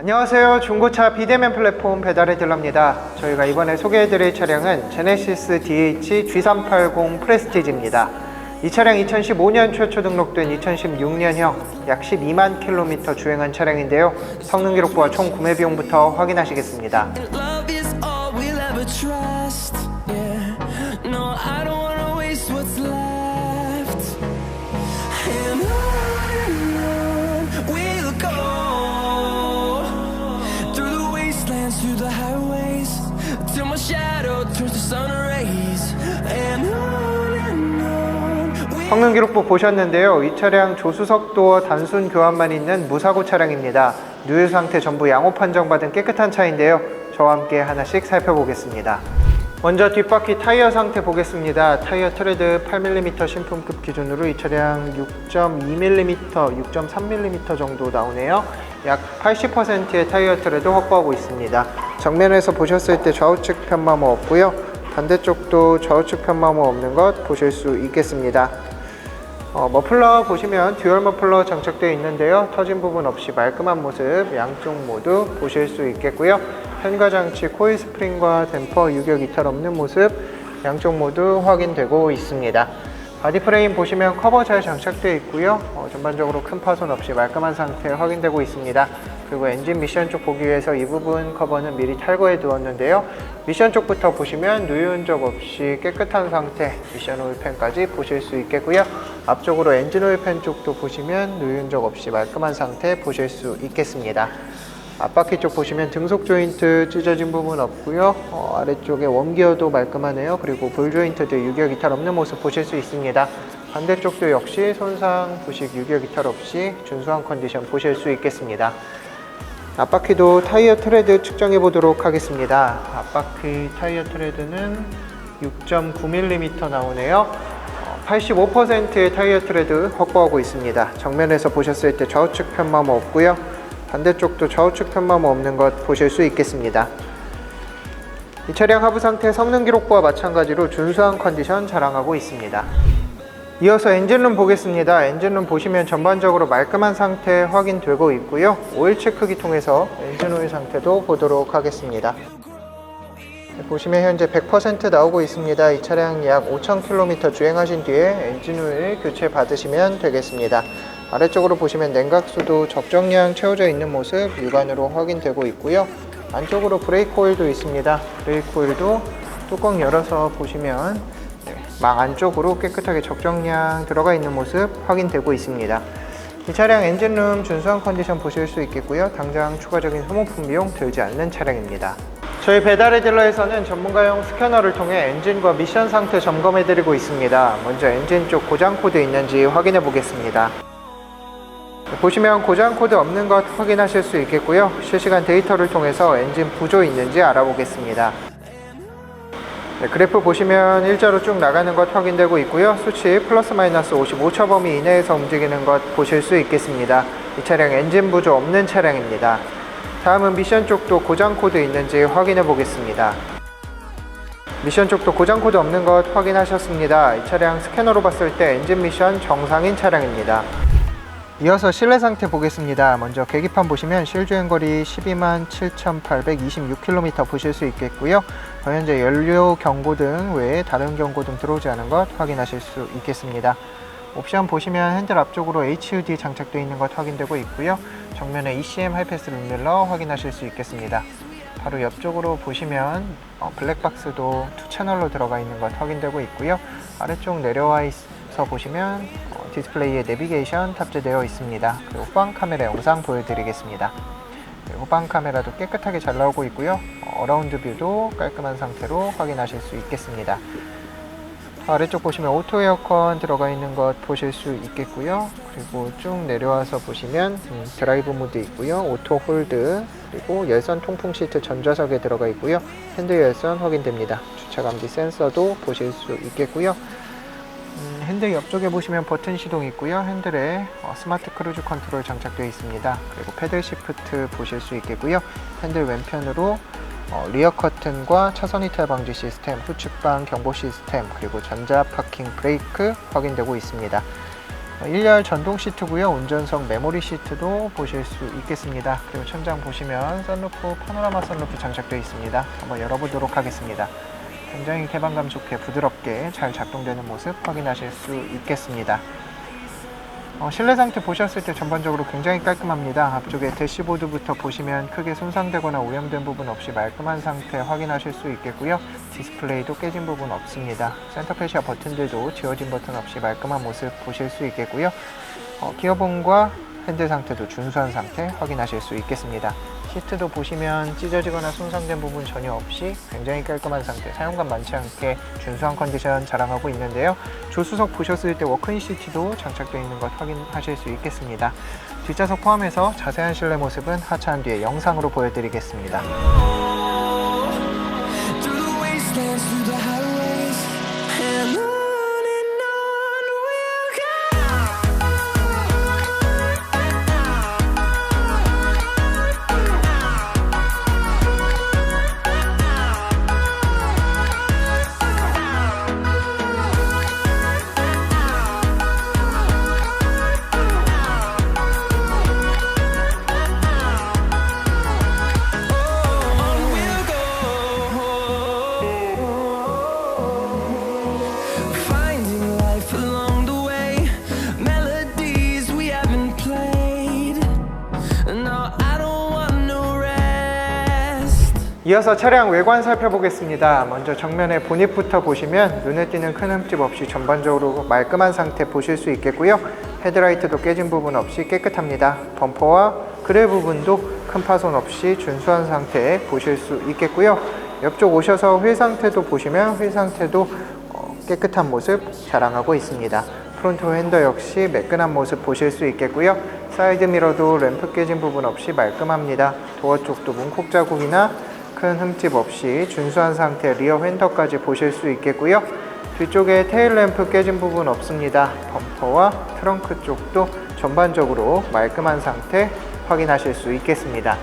안녕하세요. 중고차 비대면 플랫폼 배달의 딜러입니다. 저희가 이번에 소개해드릴 차량은 제네시스 DH G380 프레스티지입니다. 이 차량 2015년 최초 등록된 2016년형 약 12만 킬로미터 주행한 차량인데요. 성능 기록부와 총 구매 비용부터 확인하시겠습니다. Through the highways, till my shadow turns to sun rays. And on 성능 기록부 보셨는데요. 이 차량 조수석도어 단순 교환만 있는 무사고 차량입니다. 누유 상태 전부 양호 판정받은 깨끗한 차인데요. 저와 함께 하나씩 살펴보겠습니다. 먼저 뒷바퀴 타이어 상태 보겠습니다. 타이어 트레드 8mm 신품급 기준으로 이 차량 6.2mm, 6.3mm 정도 나오네요. 약 80%의 타이어 트레드 확보하고 있습니다. 정면에서 보셨을 때 좌우측 편마모 없고요. 반대쪽도 좌우측 편마모 없는 것 보실 수 있겠습니다. 어, 머플러 보시면 듀얼 머플러 장착되어 있는데요. 터진 부분 없이 말끔한 모습 양쪽 모두 보실 수 있겠고요. 현가 장치 코일 스프링과 댐퍼 유격 이탈 없는 모습 양쪽 모두 확인되고 있습니다. 바디 프레임 보시면 커버 잘 장착되어 있고요. 어, 전반적으로 큰 파손 없이 말끔한 상태 확인되고 있습니다. 그리고 엔진 미션 쪽 보기 위해서 이 부분 커버는 미리 탈거해 두었는데요. 미션 쪽부터 보시면 누유 흔적 없이 깨끗한 상태 미션 오일팬까지 보실 수 있겠고요. 앞쪽으로 엔진 오일팬 쪽도 보시면 누유 흔적 없이 말끔한 상태 보실 수 있겠습니다. 앞바퀴 쪽 보시면 등속 조인트 찢어진 부분 없고요. 어, 아래쪽에 웜기어도 말끔하네요. 그리고 볼 조인트도 유격 이탈 없는 모습 보실 수 있습니다. 반대쪽도 역시 손상, 부식, 유격 이탈 없이 준수한 컨디션 보실 수 있겠습니다. 앞바퀴도 타이어 트레드 측정해 보도록 하겠습니다. 앞바퀴 타이어 트레드는 6.9mm 나오네요. 85%의 타이어 트레드 확보하고 있습니다. 정면에서 보셨을 때 좌우측 편마모 없고요. 반대쪽도 좌우측 편마모 없는 것 보실 수 있겠습니다. 이 차량 하부 상태 성능 기록부와 마찬가지로 준수한 컨디션 자랑하고 있습니다. 이어서 엔진룸 보겠습니다. 엔진룸 보시면 전반적으로 말끔한 상태 확인되고 있고요. 오일 체크기 통해서 엔진 오일 상태도 보도록 하겠습니다. 네, 보시면 현재 100% 나오고 있습니다. 이 차량 약 5,000km 주행하신 뒤에 엔진 오일 교체 받으시면 되겠습니다. 아래쪽으로 보시면 냉각수도 적정량 채워져 있는 모습 육안으로 확인되고 있고요. 안쪽으로 브레이크 오일도 있습니다. 브레이크 오일도 뚜껑 열어서 보시면 네, 망 안쪽으로 깨끗하게 적정량 들어가 있는 모습 확인되고 있습니다. 이 차량 엔진룸 준수한 컨디션 보실 수 있겠고요. 당장 추가적인 소모품 비용 들지 않는 차량입니다. 저희 배달의 딜러에서는 전문가용 스캐너를 통해 엔진과 미션 상태 점검해 드리고 있습니다. 먼저 엔진 쪽 고장 코드 있는지 확인해 보겠습니다. 보시면 고장 코드 없는 것 확인하실 수 있겠고요. 실시간 데이터를 통해서 엔진 부조 있는지 알아보겠습니다. 네, 그래프 보시면 일자로 쭉 나가는 것 확인되고 있고요. 수치 플러스 마이너스 55초 범위 이내에서 움직이는 것 보실 수 있겠습니다. 이 차량 엔진 부조 없는 차량입니다. 다음은 미션 쪽도 고장 코드 있는지 확인해 보겠습니다. 미션 쪽도 고장 코드 없는 것 확인하셨습니다. 이 차량 스캐너로 봤을 때 엔진 미션 정상인 차량입니다. 이어서 실내 상태 보겠습니다. 먼저 계기판 보시면 실주행 거리 12만 7,826km 보실 수 있겠고요. 어, 현재 연료 경고등 외에 다른 경고등 들어오지 않은 것 확인하실 수 있겠습니다. 옵션 보시면 핸들 앞쪽으로 HUD 장착되어 있는 것 확인되고 있고요. 정면에 ECM 하이패스 룸밀러 확인하실 수 있겠습니다. 바로 옆쪽으로 보시면 어, 블랙박스도 투 채널로 들어가 있는 것 확인되고 있고요. 아래쪽 내려와 있어 보시면 어, 디스플레이에 내비게이션 탑재되어 있습니다. 그리고 후방 카메라 영상 보여드리겠습니다. 네, 후방 카메라도 깨끗하게 잘 나오고 있고요. 어, 어라운드 뷰도 깔끔한 상태로 확인하실 수 있겠습니다. 아래쪽 보시면 오토 에어컨 들어가 있는 것 보실 수 있겠고요. 그리고 쭉 내려와서 보시면 음, 드라이브 모드 있고요. 오토 홀드 그리고 열선 통풍 시트 전좌석에 들어가 있고요. 핸들 열선 확인됩니다. 주차 감지 센서도 보실 수 있겠고요. 음, 핸들 옆쪽에 보시면 버튼 시동 있고요. 핸들에 어, 스마트 크루즈 컨트롤 장착되어 있습니다. 그리고 패들 시프트 보실 수 있겠고요. 핸들 왼편으로 어, 리어 커튼과 차선 이탈 방지 시스템, 후측방 경보 시스템, 그리고 전자 파킹 브레이크 확인되고 있습니다. 1열 전동 시트고요. 운전석 메모리 시트도 보실 수 있겠습니다. 그리고 천장 보시면 썬루프, 파노라마 썬루프 장착되어 있습니다. 한번 열어보도록 하겠습니다. 굉장히 개방감 좋게 부드럽게 잘 작동되는 모습 확인하실 수 있겠습니다. 어, 실내 상태 보셨을 때 전반적으로 굉장히 깔끔합니다. 앞쪽에 대시보드부터 보시면 크게 손상되거나 오염된 부분 없이 말끔한 상태 확인하실 수 있겠고요. 디스플레이도 깨진 부분 없습니다. 센터 페시아 버튼들도 지워진 버튼 없이 말끔한 모습 보실 수 있겠고요. 어, 기어봉과 핸들 상태도 준수한 상태 확인하실 수 있겠습니다. 시트도 보시면 찢어지거나 손상된 부분 전혀 없이 굉장히 깔끔한 상태, 사용감 많지 않게 준수한 컨디션 자랑하고 있는데요. 조수석 보셨을 때 워크인 시트도 장착되어 있는 것 확인하실 수 있겠습니다. 뒷좌석 포함해서 자세한 실내 모습은 하차한 뒤에 영상으로 보여드리겠습니다. 이어서 차량 외관 살펴보겠습니다. 먼저 정면의 보닛부터 보시면 눈에 띄는 큰 흠집 없이 전반적으로 말끔한 상태 보실 수 있겠고요. 헤드라이트도 깨진 부분 없이 깨끗합니다. 범퍼와 그릴 부분도 큰 파손 없이 준수한 상태에 보실 수 있겠고요. 옆쪽 오셔서 휠 상태도 보시면 휠 상태도 어, 깨끗한 모습 자랑하고 있습니다. 프론트 핸더 역시 매끈한 모습 보실 수 있겠고요. 사이드 미러도 램프 깨진 부분 없이 말끔합니다. 도어 쪽도 문콕 자국이나 큰 흠집 없이 준수한 상태 리어 휀더까지 보실 수 있겠고요. 뒤쪽에 테일 램프 깨진 부분 없습니다. 범퍼와 트렁크 쪽도 전반적으로 말끔한 상태 확인하실 수 있겠습니다.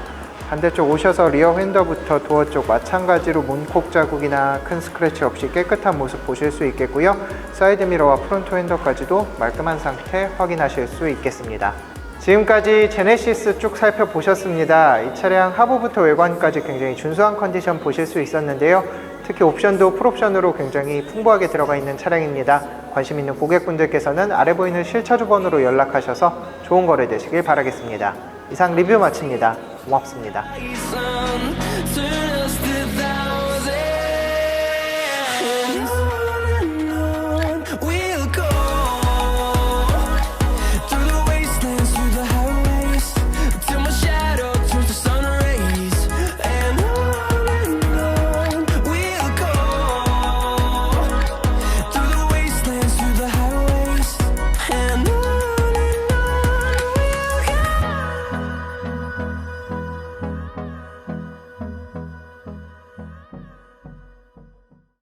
반대쪽 오셔서 리어 휀더부터 도어 쪽 마찬가지로 문콕 자국이나 큰 스크래치 없이 깨끗한 모습 보실 수 있겠고요. 사이드 미러와 프론트 휀더까지도 말끔한 상태 확인하실 수 있겠습니다. 지금까지 제네시스 쭉 살펴보셨습니다. 이 차량 하부부터 외관까지 굉장히 준수한 컨디션 보실 수 있었는데요. 특히 옵션도 풀옵션으로 굉장히 풍부하게 들어가 있는 차량입니다. 관심 있는 고객분들께서는 아래 보이는 실차주 번호로 연락하셔서 좋은 거래 되시길 바라겠습니다. 이상 리뷰 마칩니다. 고맙습니다.